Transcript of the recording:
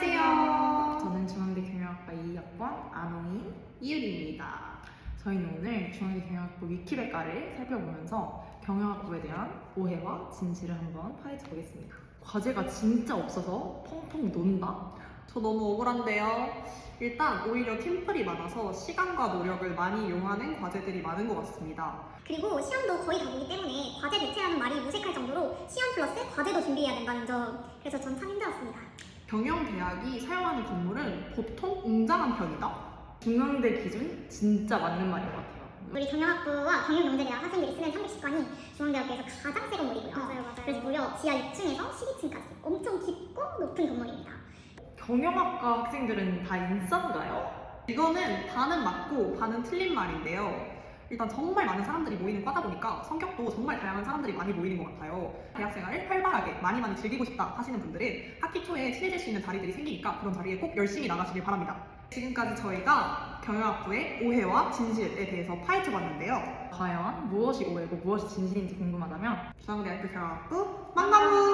안녕하세요. 저는 중앙대 경영학과 2학번 안홍인 이유리입니다. 저희는 오늘 중앙대 경영학부 위키백과를 살펴보면서 경영학부에 대한 오해와 진실을 한번 파헤쳐 보겠습니다. 과제가 진짜 없어서 펑펑 논다? 저 너무 억울한데요. 일단 오히려 캠플이 많아서 시간과 노력을 많이 요하는 과제들이 많은 것 같습니다. 그리고 시험도 거의 다 보기 때문에 과제 대체라는 말이 무색할 정도로 시험 플러스 과제도 준비해야 된다는 점 그래서 전 참 힘들었습니다. 경영대학이 사용하는 건물은 보통 웅장한 편이다. 중앙대 기준 진짜 맞는 말인 것 같아요. 우리 경영학부와 경영경제대학 학생들이 쓰는 310관이 중앙대학교에서 가장 새 건물이고요. 맞아요, 맞아요. 그래서 무려 지하 6층에서 12층까지 엄청 깊고 높은 건물입니다. 경영학과 학생들은 다 인싸인가요? 이거는 반은 맞고 반은 틀린 말인데요. 일단 정말 많은 사람들이 모이는 과다 보니까 성격도 정말 다양한 사람들이 많이 모이는 것 같아요. 대학생활을 활발하게 많이 많이 즐기고 싶다 하시는 분들은 학기 초에 친해질 수 있는 자리들이 생기니까 그런 자리에 꼭 열심히 나가시길 바랍니다. 지금까지 저희가 경영학부의 오해와 진실에 대해서 파헤쳐 봤는데요. 과연 무엇이 오해고 무엇이 진실인지 궁금하다면 중앙대학교 경영학부 만나무